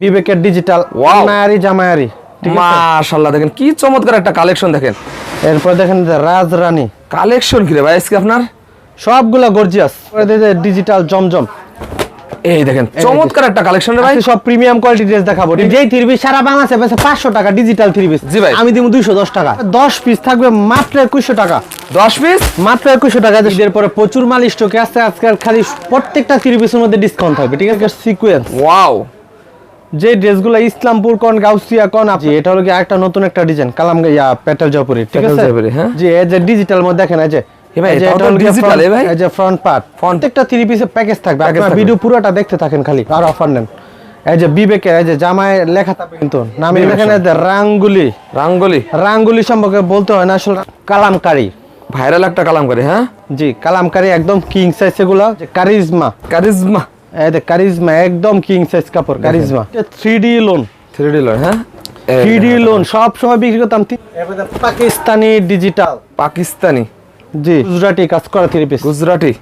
বিবেকের ডিজিটাল. মায়ারি জামায়ারি আছে? মাশাআল্লাহ দেখেন কি চমৎকার একটা কালেকশন দেখেন। এরপর দেখেন যে রাজরানী কালেকশন কি রে ভাই আজকে আপনার? সবগুলা গর্জিয়াস ডিজিটাল জমজম। এই দেখেন চমৎকার একটা কালেকশন রে ভাই। সব প্রিমিয়াম কোয়ালিটি ড্রেস দেখাবো যেই থ্রি পিস সারা বাংলাদেশে বেচে পাঁচশো টাকা ডিজিটাল থ্রি পিস জি ভাই। আমি দিব দুইশো দশ টাকা। দশ পিস থাকবে মাত্র একুশশো টাকা। 10 পিস মাত্র একুশশো টাকা। ঈদের পরে প্রচুর মাল স্টকে আসছে আজকাল খালি প্রত্যেকটা থ্রি পিসের মধ্যে ডিসকাউন্ট থাকবে ঠিক আছে? সিকুয়েন্স ওয়াও যে ড্রেসগুলো ইসলামপুর কোন গাউসিয়া কোন আপনি এটা হলো কি একটা নতুন একটা ডিজাইন কালাম ইয়া পেটাল জয়পুরি ঠিক আছে? হ্যাঁ। জি এই যে ডিজিটাল মধ্যে দেখেন এই যে এ ভাই, এই যে এটাও এটা তো হলো গিয়ে digital, front- এ ভাই? এই যে ফ্রন্ট পার্ট প্রত্যেকটা থ্রি পিসের প্যাকেজ থাকবে। Package ভিডিও পুরোটা দেখতে থাকেন খালি আর অফার নেন। এই যে বিবেকের এই যে জামায় লেখা থাকবে কিন্তু নামে বিবেক লেখেন যে রাঙ্গুলি। রাঙ্গলি? রাঙ্গুলি সম্পর্কে বলতে হয় না আসলে কালামকারি। ভাইরাল একটা কালাম করে হ্যাঁ? জি কালামকারি একদম কিং সাইজ এগুলো কারিজমা কারিজমা এই কারিজমা একদম কিং সাইজ কাপড় কারিজমা। এটা 3D লোন 3D লোন হ্যাঁ? এই থ্রি ডি দেখেন, লোন সব সময় বিক্রি করতাম। পাকিস্তানি ডিজিটাল পাকিস্তানি? জি গুজরাটি কাজ করা থ্রি পিস গুজরাটি?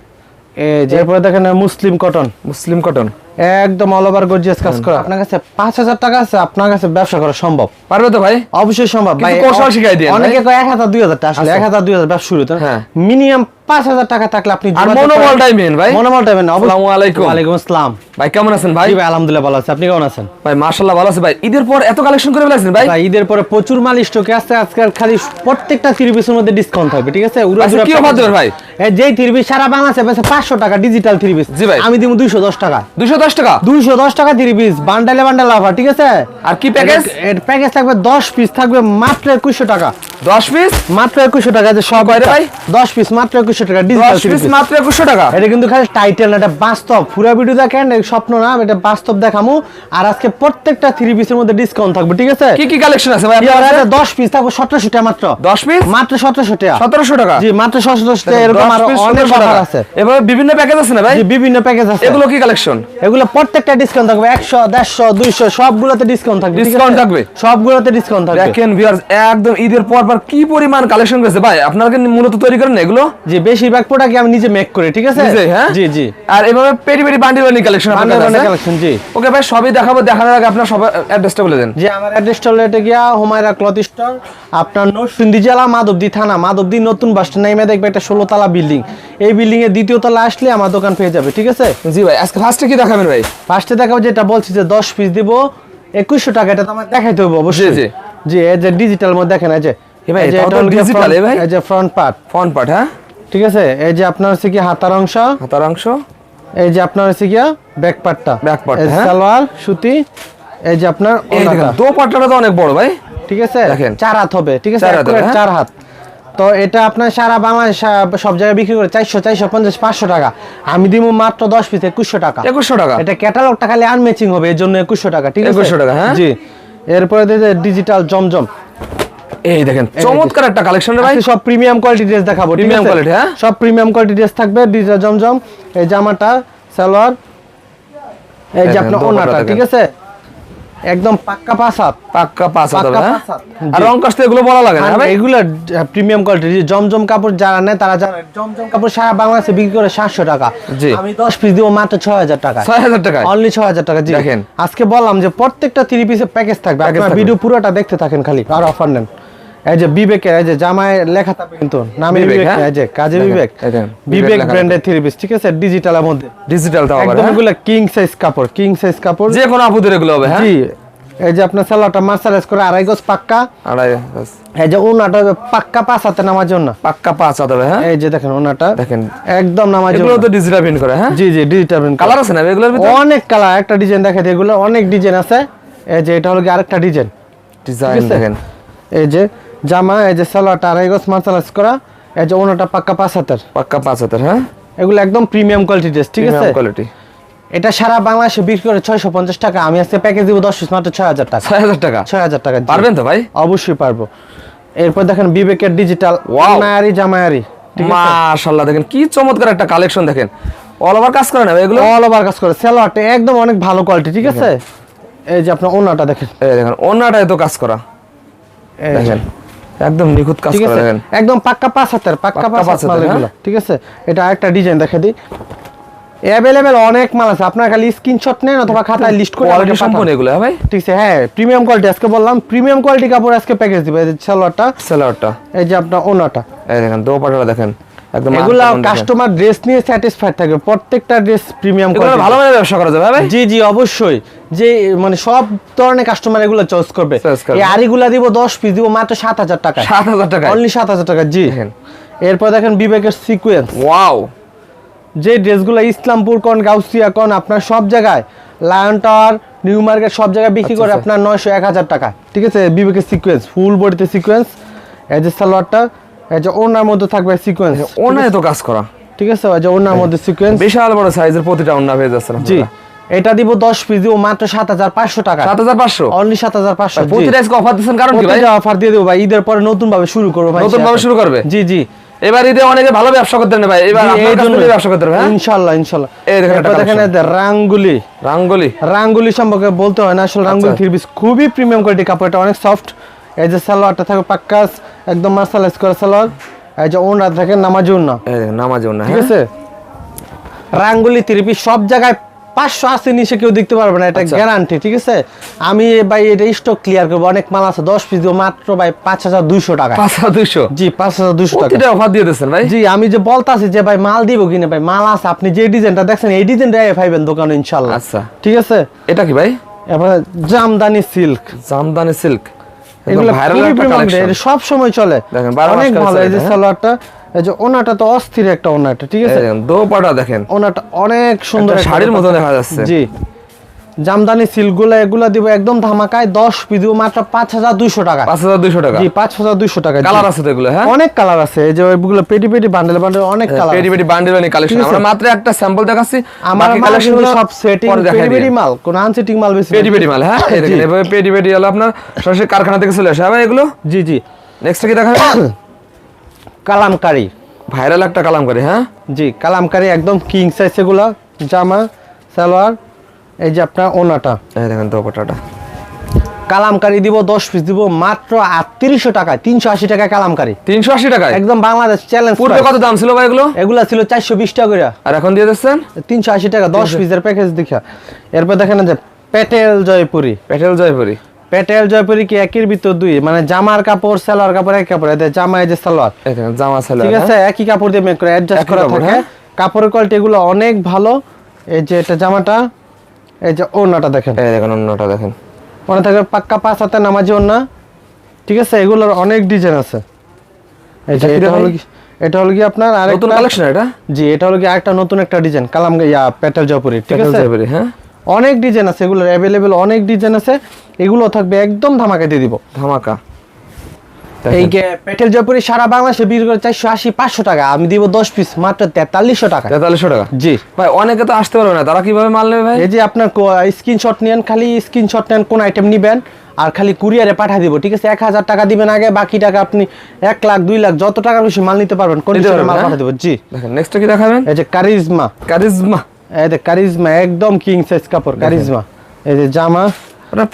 এ যে এরপরে দেখেন মুসলিম কটন মুসলিম কটন একদম অল ওভার গর্জিয়াস কাজ করা। আপনার কাছে পাঁচ হাজার টাকা আছে আপনার কাছে ব্যবসা করা সম্ভব। পারবে তো ভাই? অবশ্যই সম্ভব। কিছু কৌশল শিখাই দিয়েন, অনেকে কয় এক হাজার দুই হাজার টাকা আসলে আচ্ছা। এক হাজার দুই হাজার ব্যবসা শুরু হ্যাঁ। মিনিমাম পাঁচ হাজার টাকা থাকলে আপনি আর। মনোবলটাই মেন ভাই। মনোবলটাই মেন আসসালামু আলাইকুম। ওয়ালাইকুম আসসালাম। ভাই কেমন আছেন ভাই? ভাই আলহামদুলিল্লাহ ভালো আছে। আপনি কেমন আছেন? ভাই মাশাআল্লাহ ভালো আছে ভাই। ঈদের পর এত কালেকশন করে ফেলেছেন ভাই? ভাই ঈদের পরে প্রচুর মাল স্টকে আসছে আজকাল খালি প্রত্যেকটা থ্রি পিসের মধ্যে ডিসকাউন্ট থাকবে ঠিক আছে? উড়া আচ্ছা, কি package- ভাই? এই যেই থ্রি পিস সারা বাংলাদেশে বেচে পাঁচশো টাকা ডিজিটাল থ্রি পিস জি ভাই। আমি দিব দুইশো দশ টাকা 210 টাকা। দুইশো দশ টাকা তিরিশ পিস বান্ডালে বান্ডাল অফার ঠিক আছে? আর কি প্যাকেজ এর প্যাকেজ থাকবে দশ পিস থাকবে মাত্র একুশশো টাকা। 10 পিস মাত্র একুশশো টাকা যে সব কয়টা ভাই? দশ পিস মাত্র একুশশো টাকা ডিজিটাল 10 পিস মাত্র 2100 টাকা? এটা কিন্তু খালি টাইটেল না এটা বাস্তব। পুরো ভিডিও দেখেন স্বপ্ন না এটা বাস্তব দেখামু। আর আজকে প্রত্যেকটা থ্রি পিসের মধ্যে ডিসকাউন্ট থাকবে ঠিক আছে? কি কি কালেকশন আছে ভাই? এটা দশ পিস থাকবে সতেরোশো টাকা মাত্র। 10 পিস মাত্র সতেরোশো টাকা। 1700 টাকা? জি মাত্র সতেরোশো টাকা এরকম 10 আরও অনেক অফার আছে। এভাবে বিভিন্ন প্যাকেজ আছে না ভাই? জি বিভিন্ন প্যাকেজ আছে। এগুলো কি কালেকশন এগুলো প্রত্যেকটা ডিসকাউন্ট থাকবে একশো দেড়শো দুইশো সবগুলোতে ডিসকাউন্ট থাকবে আছে? থাকবে? সবগুলোতে ডিসকাউন্ট থাকবে। দেখেন ভিউয়ার্স একদম ঈদের পর পর কি পরিমাণ কালেকশন করেছে ভাই আপনারা মূলত তৈরি করেন এগুলো? জি বেশিরভাগ প্রোডাক্ট আমি নিজে মেক করি ঠিক আছে? হ্যাঁ? জি জি। আর এভাবে পেরি পেরি বান্ডিল বান্ডিল কালেকশন আপনার আছে? কালেকশন জি। ওকে ভাই সবই দেখাবো দেখানোর আগে আপনার সবার অ্যাড্রেসটা বলে দেন। যে আমার অ্যাড্রেসটা হলো এটা গিয়া হুমায়রা ক্লথ স্টোর আপনার নরসিংদী জেলা মাধবদী থানা। মাধবদী নতুন বাস স্ট্যান্ড নেমে দেখবে একটা ষোলো তলা বিল্ডিং এই বিল্ডিং এর দ্বিতীয় তলা আসলে আমার দোকান পেয়ে যাবে ঠিক আছে? জি ভাই আজকে ফার্স্টে কি দেখাবেন ভাই? ফার্স্টে দেখাবো যেটা বলছি যে দশ পিস দিব একুশশো টাকা এটা তো আমার দেখাইতে হবে অবশ্যই। জি, জি। জি এই যে ডিজিটাল মধ্যে দেখেন এই যে। এ ভাই, এটা ভাই? এই যে ফ্রন্ট পার্ট ফ্রন্ট পার্ট হ্যাঁ? ঠিক আছে? এই যে আপনার হচ্ছে কি হাতার অংশ হাতার অংশ। এই যে আপনার হচ্ছে গিয়া ব্যাক পার্টটা হ্যাঁ। সালোয়ার সুতি এই যে আপনার এই দেখেন ওড়নাটা। দো পাট্টাটা তো অনেক বড় ভাই। ঠিক আছে? দেখেন। চার হাত হবে ঠিক আছে? চার হাত হবে, accurate হ্যাঁ? চার হাত। তো এটা আপনার সারা বাংলাদেশ সব জায়গায় বিক্রি করে চারশো চারশো পঞ্চাশ পাঁচশো টাকা। আমি দিব মাত্র দশ পিস একুশশো টাকা। একুশশো টাকা? এটা ক্যাটালগ ক্যাটালগটা খালি আনম্যাচিং হবে এর জন্য একুশশো টাকা ঠিক আছে? 2100 টাকা, হ্যাঁ? জি। এরপরে ডিজিটাল জমজম। এই দেখেন চমৎকার একটা কালেকশন রে ভাই। সব প্রিমিয়াম কোয়ালিটি ড্রেস দেখাবো প্রিমিয়াম কোয়ালিটি হ্যাঁ? সব প্রিমিয়াম কোয়ালিটি ড্রেস থাকবে ডিজা জমজম এই জামাটা সালোয়ার এই যে আপনার ওনাটা ঠিক আছে? একদম পাক্কা পাসাত পাক্কা পাসাত হ্যাঁ। আর রং কষ্ট এগুলো বলা লাগে না এগুলো প্রিমিয়াম কোয়ালিটি জমজম কাপড় যারা নেয় তারা জানে জমজম কাপড় সারা বাংলাদেশে বিক্রি করে সাতশো টাকা। আমি দশ পিস দিব মাত্র ছয় হাজার টাকা। ছয় হাজার টাকা। অনলি ছয় হাজার টাকা জি। দেখেন। আজকে বললাম যে প্রত্যেকটা থ্রি পিসের প্যাকেজ থাকবে। ভিডিও পুরোটা দেখতে থাকেন খালি আর অফার নেন। এই যে বিবেকের এই যে জামায় লেখা থাকবে কিন্তু নামে বিবেক, হ্যাঁ? এই যে কাজে বিবেক। বিবেক ব্র্যান্ডের থ্রি পিস ঠিক আছে? ডিজিটালের মধ্যে। ডিজিটাল তাও একদম হ্যাঁ? এগুলো কিং সাইজ কাপড় কিং সাইজ কাপড়। যে কোনো আপুদের এগুলো হবে হ্যাঁ? জি। এই যে আপনার সালোয়ারটা মার্সালাইজ করে আড়াই গজ পাক্কা। আড়াই বাস। এই যে ওনাটা পাক্কা পাঁচ হাতে নামার জন্য। পাক্কা পাঁচ হাত হবে হ্যাঁ? এই যে দেখেন ওনাটা। দেখেন। একদম নামার জন্য। এগুলো তো ডিজিটাল প্রিন্ট করে হ্যাঁ? জি জি ডিজিটাল কালার আছে না এগুলোর ভিতরে? অনেক কালার একটা ডিজাইন দেখাতে এগুলো অনেক ডিজাইন আছে। এই যে এটা হলো কি আরেকটা ডিজাইন ডিজাইন দেখেন। এই যে জামা এই যে সালোয়ারটা আড়াই গজ মার্সালাইজ করা এই যে ওনাটা পাক্কা পাঁচ হাতের। পাক্কা পাঁচ হাতের হ্যাঁ? এগুলো একদম প্রিমিয়াম কোয়ালিটি ড্রেস ঠিক আছে? কোয়ালিটি এটা সারা বাংলাদেশে বিক্রি করে ছয়শো পঞ্চাশ টাকা। আমি আজকে প্যাকেজ দিব দশ মাত্র ছয় হাজার টাকা। ছয় হাজার টাকা? ছয় হাজার টাকা। পারবেন তো ভাই? অবশ্যই পারব। এরপর দেখেন বিবেকের ডিজিটাল. মায়ারি জামায়ারি মাশাআল্লাহ দেখেন কি চমৎকার একটা কালেকশন দেখেন। অল ওভার কাজ করে না এগুলো? অল ওভার কাজ করে। সালোয়ারটা একদম অনেক ভালো কোয়ালিটি ঠিক আছে? এই যে আপনার ওনাটা দেখেন। এই দেখেন অন্যটা এত কাজ করা। দেখেন। একদম নিখুঁত কাজ করা দেখেন। একদম পাক্কা পাঁচ হাতের পাক্কা পাঁচ হাতের, এগুলো। ঠিক আছে? এটা আরেকটা ডিজাইন দেখে দিই। অ্যাভেলেবেল অনেক মাল আছে। আপনার খালি স্ক্রিনশট নেন অথবা খাতায় লিস্ট করে কোয়ালিটি সম্পূর্ণ এগুলো হ্যাঁ ভাই? ঠিক আছে হ্যাঁ প্রিমিয়াম কোয়ালিটি আজকে বললাম। প্রিমিয়াম কোয়ালিটি কাপড় আজকে প্যাকেজ দিবে। এই যে সালোয়ারটা সেলারটা এই যে আপনার ওনাটা। এই দেখেন দোপাটাটা দেখেন। একদম এগুলা কাস্টমার ড্রেস নিয়ে স্যাটিসফাইড থাকবে। প্রত্যেকটা ড্রেস প্রিমিয়াম এগুলো ভালো ব্যবসা করা যাবে জি জি অবশ্যই। যে মানে সব ধরনের কাস্টমার এগুলো চয়েস করবে। এই আড়িগুলা দিব দশ পিস দিব মাত্র সাত হাজার টাকা সাত হাজার টাকা অনলি সাত হাজার টাকা জি। এরপর দেখেন বিবেকের সিকুয়েন্স ওয়াও যে ড্রেসগুলো ইসলামপুর কোন গাউসিয়া কোন আপনার সব জায়গায় লায়ন টাওয়ার নিউ মার্কেট সব জায়গায় বিক্রি করে আচ্ছা, আপনার নয়শো এক হাজার টাকা ঠিক আছে? বিবেকের সিকোয়েন্স ফুল বডিতে সিকোয়েন্স সালোয়ারটা এই ওনার মধ্যে থাকবে সিকোয়েন্স ওনায় তো কাজ করা। ঠিক আছে যে ওনার মধ্যে সিকোয়েন্স বিশাল বড় সাইজের প্রতিটা ওনা পেয়ে যাচ্ছে জি। এটা দিব দশ পিস দিব মাত্র সাত হাজার পাঁচশো টাকা। সাত হাজার পাঁচশো? অনলি সাত হাজার পাঁচশো অফার দিচ্ছেন কারণ কি ভাই? অফার দিয়ে দেবো ভাই। ঈদের পরে নতুন ভাবে শুরু করব ভাই নতুন ভাবে শুরু করবে? জি জি। এবার ঈদে অনেকে ভালো ব্যবসা করতে না ভাই। এবার আপনার ব্যবসা করতে হবে হ্যাঁ? এই দেখেন। রাঙ্গুলি। রাঙ্গলি। রাঙ্গুলি সম্পর্কে বলতে হয় না আসলে রাঙ্গুলি আচ্ছা। থ্রি পিস খুবই প্রিমিয়াম কোয়ালিটি কাপড় এটা অনেক সফট এই যে সালোয়ারটা থাকবে পাক্কাস একদম মার্শালাইজ করা সালোয়ার। এই যে ওনরা থাকে নামাজ না এই নামাজ ওনা ঠিক হ্যাঁ? আছে? রাঙ্গুলি থ্রি সব জায়গায় পাঁচশো আশি নিচে কেউ দেখতে পারবে না এটা আচ্ছা। গ্যারান্টি ঠিক আছে? আমি ভাই এটা স্টক ক্লিয়ার করব অনেক মাল আছে দশ পিস দিব মাত্র ভাই পাঁচ হাজার দুইশো টাকা। পাঁচ হাজার দুইশো? জি পাঁচ হাজার দুইশো টাকা। অফার দিয়ে দিচ্ছেন ভাই? জি আমি যে বলতাছি যে ভাই মাল দিব কিনা ভাই মাল আছে আপনি যে ডিজাইনটা দেখছেন এই ডিজাইনটা পাইবেন দোকানে ইনশাল্লাহ আচ্ছা। ঠিক আছে? এটা কি ভাই? এরপরে জামদানি সিল্ক জামদানি সিল্ক সব সময় চলে। অনেক ভালো এই যে হ্যাঁ? সালোয়ারটা এই যে ওনাটা তো অস্থির একটা ওনাটা ঠিক আছে? দোপাটা দেখেন। ওনাটা অনেক সুন্দর শাড়ির মতো দেখা যাচ্ছে। জি। জামদানি সিল্কগুলো এগুলা দিব একদম ধামাকায় দশ পিস দিব মাত্র পাঁচ হাজার দুইশো টাকা। পাঁচ হাজার দুইশো টাকা? জি পাঁচ হাজার দুইশো টাকা কালার আছে এগুলো হ্যাঁ? অনেক কালার আছে এই যে ওইগুলো পেটি পেটি বান্ডেল বান্ডেল অনেক কালার পেডি পেডি বান্ডিল বানি কালেকশন আমরা মাত্র একটা স্যাম্পল দেখাচ্ছি আমারগুলো সব সেটিং পেটি পেটি মাল কোন আনসেটিং মাল বেশি পেডি পেডি মাল হ্যাঁ? দেখেন এভাবে পেডি পেডি হলো আপনার সরাসরি কারখানা থেকে চলে আসে হ্যাঁ এগুলো? জি জি। নেক্সট কি দেখাবেন কালামকারি। ভাইরাল একটা কালাম করে হ্যাঁ? জি কালামকারি একদম কিং সাইজ এগুলা জামা সালোয়ার এই যে আপনার ওনাটা। এই দেখেন দোপাটাটা কালামকারি দিব দশ পিস দিব মাত্র আটত্রিশশো টাকায় তিনশো আশি টাকা কালামকারি। তিনশো আশি টাকায়? একদম বাংলাদেশ চ্যালেঞ্জ পূর্বে কত দাম ছিল ভাই এগুলো? এগুলা ছিল চারশো বিশ টাকা করে আর এখন দিয়ে দিচ্ছেন? তিনশো আশি টাকা দশ পিসের প্যাকেজ দেখা এরপর দেখেন যে পেটেল জয়পুরি। পেটেল জয়পুরি। পেটেল জয়পুরি কি একের ভিতর দুই? মানে জামার কাপড় সালোয়ার কাপড় এক কাপড় এতে জামা এই যে সালোয়ার। জামা ছেলে ঠিক আছে? একই কাপড় দিয়ে মেক করে অ্যাডজাস্ট করা থাকে। হ্যাঁ? কাপড়ের কোয়ালিটি এগুলো অনেক ভালো। এই যে এটা জামাটা এই যে ওনাটা দেখেন। এই দেখেন অন্যটা দেখেন। পাক্কা পাঁচ হাতে নামাজি ওনা ঠিক আছে এগুলোর অনেক ডিজাইন আছে। এটা কি এটা হলো কি- এটা হলো কি আপনার নতুন আরেকটা কালেকশন এটা? জি এটা হলো কি আরেকটা নতুন একটা ডিজাইন কালাম ইয়া পেটেল জয়পুরি ঠিক আছে? জয়পুরি হ্যাঁ। অনেক ডিজাইন আছে এগুলোর অ্যাভেলেবেল অনেক ডিজাইন আছে। এগুলো থাকবে একদম ধামাকা দিয়ে দিব। ধামাকা। এই পেটেল জয়পুরি সারা বাংলাদেশে বিক্রি করে চারশো আশি পাঁচশো টাকা। আমি দিব দশ পিস মাত্র তেতাল্লিশশো টাকা। তেতাল্লিশশো টাকা? জি। ভাই অনেকে তো আসতে পারবে না। তারা কীভাবে মাল নেবে ভাই? এই যে আপনার স্ক্রিনশট নেন খালি স্ক্রিনশট নেন কোন আইটেম নিবেন আর খালি কুরিয়ারে পাঠিয়ে দিব ঠিক আছে? এক হাজার টাকা দিবেন আগে বাকি টাকা আপনি এক লাখ দুই লাখ যত টাকা বেশি মাল নিতে পারবেন কন্ডিশনে মাল? পাঠিয়ে দেবো। জি। দেখেন নেক্সট কি দেখাবেন? এই যে কারিজমা। কারিজমা। এই যে কারিজমা একদম কিং সাইজ কাপড় কারিজমা। এই যে জামা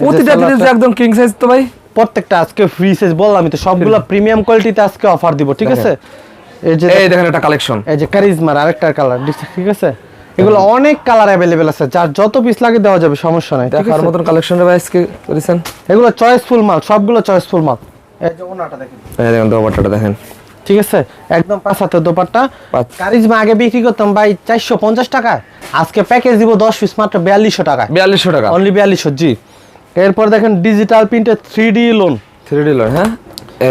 প্রতিটা জিনিস একদম কিং সাইজ তো ভাই। প্রত্যেকটা আজকে ফ্রি সাইজ বললাম তো সবগুলো প্রিমিয়াম কোয়ালিটিতে আজকে অফার দিব ঠিক আছে? এই যে এই দেখেন একটা কালেকশন এই যে কারিজমার আরেকটা কালার ঠিক আছে? এগুলো অনেক কালার অ্যাভেলেবেল আছে যার যত পিস লাগে দেওয়া যাবে সমস্যা নাই দেখার মতন কালেকশন ভাই আজকে করেছেন। এগুলো চয়েসফুল মাল সবগুলো চয়েসফুল মাল। এই যে ওনাটা দেখেন। এই দেখেন দোপাট্টাটা দেখেন। ঠিক আছে? একদম পাঁচ হাতের দোপাট্টা। কারিজমা আগে বিক্রি করতাম ভাই চারশো পঞ্চাশ টাকায় আজকে প্যাকেজ দিব দশ পিস মাত্র বিয়াল্লিশশো টাকায়। বিয়াল্লিশশো টাকা। অনলি বিয়াল্লিশশো জি। এরপর দেখেন ডিজিটাল প্রিন্টের three D lawn three D lawn হ্যাঁ?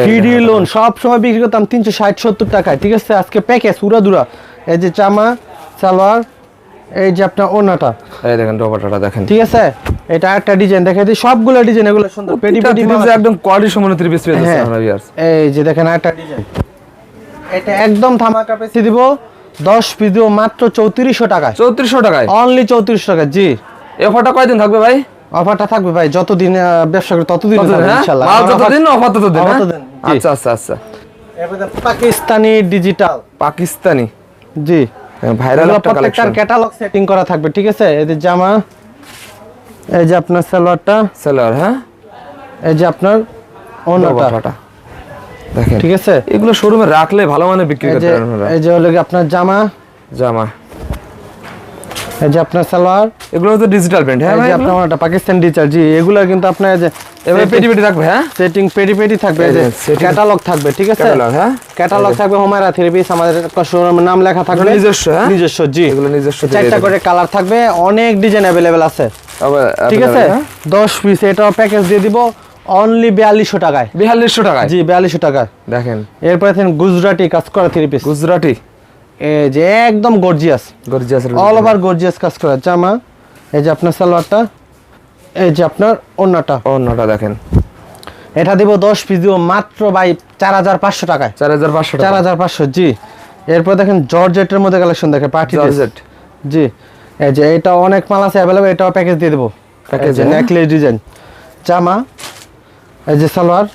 থ্রি ডি লোন সব সময় বিক্রি করতাম তিনশো ষাট সত্তর টাকায় ঠিক আছে? আজকে প্যাকেজ উড়াদুরা এই যে জামা সালোয়ার এই যে আপনার ওনাটা এই দেখেন দোপাট্টাটা দেখেন। ঠিক আছে? এটা একটা ডিজাইন দেখে দিই। সবগুলো ডিজাইন এগুলো সুন্দর। পেটি পেটি। একদম কোয়ালিটি সম্পন্ন থ্রি পিস পেয়ে হ্যাঁ। যাচ্ছে আমরা ভিউয়ার্স এই যে দেখেন একটা ডিজাইন এটা একদম ধামাকা পেছি দিব। দশ পিস দিব মাত্র চৌত্রিশশো টাকায়। চৌত্রিশশো টাকায়? অনলি চৌত্রিশশো টাকা জি। এই অফারটা কয়দিন থাকবে ভাই? অফারটা থাকবে ভাই যতদিন ব্যবসা করি ততদিন হ্যাঁ? ইনশাআল্লাহ মাল যতদিন অফার ততদিন হ্যাঁ? আচ্ছা আচ্ছা আচ্ছা। পাকিস্তানি ডিজিটাল পাকিস্তানি? জি। ভাইরাল একটা প্রত্যেকটার ক্যাটালগ সেটিং করা থাকবে ঠিক আছে? এদের জামা এই যে আপনার সালোয়ারটা। সেলার হ্যাঁ? এই যে আপনার ওনাটা দেখেন। ঠিক আছে? এগুলো শোরুমে রাখলে ভালো মানে বিক্রি এই করতে পারবেন এই যে হলো আপনার জামা। জামা। এই যে আপনার সালোয়ার এগুলো তো ডিজিটাল প্রিন্ট হ্যাঁ এই যে আপনার পাকিস্তান জি এগুলো কিন্তু আপনার যে এবারে পেটি পেটি থাকবে হ্যাঁ? সেটিং পেটি পেটি থাকবে এই যে ক্যাটালগ থাকবে ঠিক আছে? Catalog, হ্যাঁ? ক্যাটালগ থাকবে হোমায়রা থ্রি পিস আমাদের শোরুমের নাম লেখা থাকবে। নিজস্ব, হ্যাঁ? নিজস্ব জি। এগুলো নিজস্ব চারটা করে কালার থাকবে অনেক ডিজাইন অ্যাভেলেবেল আছে। ঠিক আছে? হ্যাঁ? দশ পিস এটাও প্যাকেজ দিয়ে দিব অনলি বিয়াল্লিশশো টাকায়। বিয়াল্লিশশো টাকায়? জি বিয়াল্লিশশো টাকায়। দেখেন। এরপরে গুজরাটি কাজ করা থ্রি পিস গুজরাটি? যে একদম gorgeous gorgeous all over gorgeous কাজ করা। জামা এই যে আপনার সালোয়ারটা এই যে আপনার অন্যটা অন্যটা দেখেন। এটা দিব দশ পিস দিব মাত্র বাই চার হাজার পাঁচশো টাকায়। চার হাজার পাঁচশো চার টাকা হাজার পাঁচশো জি। এরপর দেখেন জর্জেটের মধ্যে কালেকশন দেখেন পার্টি জর্জেট। জি। এই যে এটা অনেক মাল আছে অ্যাভেলেবল এটাও প্যাকেজ দিয়ে দেবো। প্যাকেজ? নেকলেস ডিজাইন জামা এই যে সালোয়ার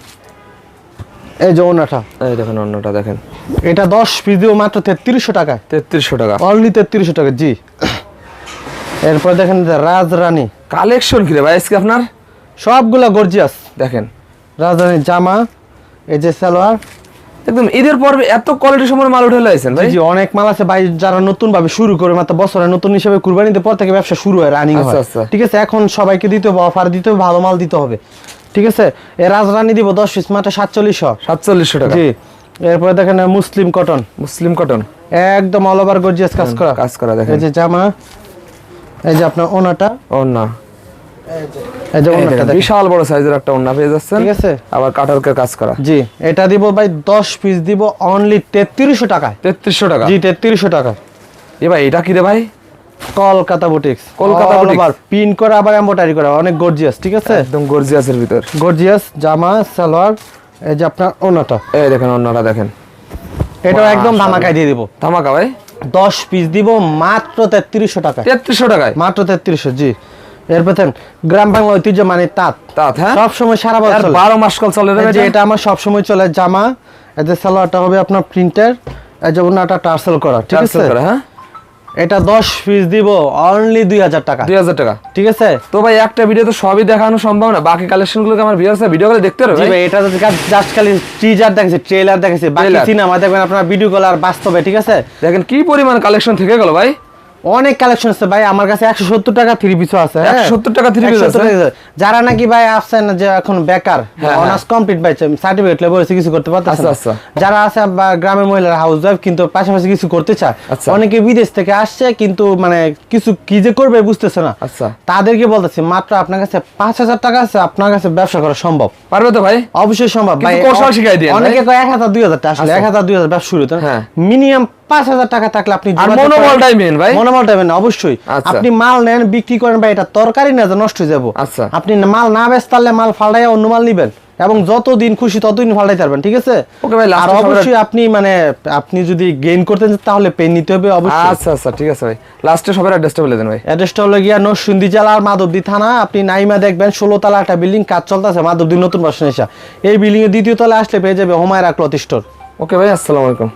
এই যে ওনাটা এই দেখেন অন্যটা দেখেন। এটা দশ পিস দিব মাত্র তেত্রিশশো টাকায়। তেত্রিশশো টাকা। অনলি তেত্রিশশো টাকা জি। এরপর দেখেন রাজরানী। কালেকশন কি ভাই আজকে আপনার? সবগুলা গর্জিয়াস দেখেন। রাজরানী জামা এই যে সালোয়ার। একদম ঈদের পর্বে এত কোয়ালিটি সম্পন্ন মাল উঠে লাইছেন ভাই। জি জি অনেক মাল আছে। ভাই যারা নতুন ভাবে শুরু করে মাত্র বছরে নতুন হিসেবে কুরবানিতে পর থেকে ব্যবসা শুরু হয় রানিং আচ্ছা, হয়। আচ্ছা। ঠিক আছে এখন সবাইকে দিতে হবে অফার দিতে হবে ভালো মাল দিতে হবে। ঠিক আছে? এ রাজরানী দিব দশ পিস মাত্র সাতচল্লিশশো। সাতচল্লিশশো টাকা। জি। এরপরে দেখেন মুসলিম কটন মুসলিম কটন একদম অল ওভার গর্জিয়াস কাজ করা। কাজ করা দেখেন। এই যে জামা এই যে আপনার ওনাটা। ওন্না এই যে এই ওনাটা দেখেন, দেখেন। বিশাল বড় সাইজের একটা ওন্না পেয়ে যাচ্ছেন। ঠিক আছে? আবার কাটারকে কাজ করা। জি এটা দিব ভাই দশ পিস দিব অনলি তেত্রিশশো টাকায়। তেত্রিশশো টাকা। জি তেত্রিশশো টাকা এ ভাই এটা কি রে ভাই? Kolkata boutiques Kolkata boutiques। Pin করা আবার এম্বোটারি করা অনেক গর্জিয়াস ঠিক আছে? একদম গর্জিয়াসের ভিতর। গর্জিয়াস জামা সালোয়ার এই যে আপনার ওনাটা এই দেখেন অন্যটা দেখেন। এটাও একদম ধামাকায় দিয়ে দিব। ধামাকা ভাই? দশ পিস দিব মাত্র তেত্রিশশো টাকায় তেত্রিশশো টাকায়? মাত্র তেত্রিশশো জি। এরপর গ্রাম বাংলা ঐতিহ্য মানে তাঁত। তাত হ্যাঁ? সব সময় সারা বছর আর চলে। বারো মাস কাল চলে রে যে এটা? এটা আমার সব সময় চলে জামা। এই যে সালোয়ারটা হবে আপনার প্রিন্টার এই যে ওনাটা টার্সেল করা ঠিক আছে? করে, হ্যাঁ? এটা দশ পিস দিব অনলি দুই হাজার টাকা। দুই হাজার টাকা। ঠিক আছে? তো ভাই একটা ভিডিও তো সবই দেখানো সম্ভব না। বাকি কালেকশন গুলোকে আমার ভিউয়ার্স ভিডিও করে দেখতে পারবে ভাই। এটা জাস্ট খালি টিজার দেখেছে ট্রেলার দেখেছে বাকি সিনেমা দেখবেন আপনার ভিডিও কল আর বাস্তবে ঠিক আছে? দেখেন কি পরিমাণ কালেকশন থেকে গেল ভাই। অনেক কালেকশন আছে ভাই আমার কাছে একশো সত্তর টাকা থ্রি পিসও আছে হ্যাঁ? 170 টাকা three piece 170 আছে? টাকা আছে। যারা নাকি ভাই আসছেন যে এখন বেকার হ্যাঁ, অনার্স কমপ্লিট ভাই সার্টিফিকেট লেবর কিছু করতে পারতেছে আচ্ছা। আচ্ছা। যারা আছে গ্রামের মহিলারা হাউস ওয়াইফ কিন্তু পাশাপাশি কিছু করতে চায় আচ্ছা। অনেকে বিদেশ থেকে আসছে কিন্তু মানে কিছু কি যে করবে বুঝতেছে না তাদেরকে বলতেছি মাত্র আপনার কাছে পাঁচ হাজার টাকা আছে আপনার কাছে ব্যবসা করা সম্ভব পারবে তো ভাই অবশ্যই সম্ভব ভাই অনেকে এক হাজার দুই হাজার টাকা আসলে। এক হাজার দুই হাজার ব্যবসা শুরু হ্যাঁ। মিনিমাম পাঁচ হাজার টাকা থাকলে আপনি। মনোবলটাই মেন ভাই? মেন অবশ্যই। আচ্ছা। আপনি মাল নেন বিক্রি করেন ভাই এটা তরকারি না যে নষ্ট হয়ে যাব। আচ্ছা। আপনি মাল না বেচ তাহলে মাল অন্য মাল নিবেন এবং যত দিন খুশি ততদিন পারবেন ঠিক আছে? ভাই, আর অবশ্যই আপনি মানে আপনি যদি গেইন করতে চান তাহলে পেন নিতে হবে অবশ্যই। আচ্ছা আচ্ছা ঠিক আছে ভাই। লাস্টে সবার অ্যাড্রেসটা বলে দেন ভাই। অ্যাড্রেসটা হলো গিয়া নরসিংদী জেলার মাধবদী থানা। আপনি নাইমা দেখবেন ষোলো তলা একটা বিল্ডিং কাজ চলতেছে মাধবদী নতুন বাসন এসা এই বিল্ডিং এর দ্বিতীয় তলা আসলে পেয়ে যাবে হোমায়রা ক্লথ স্টোর। ওকে ভাই আসসালামু আলাইকুম।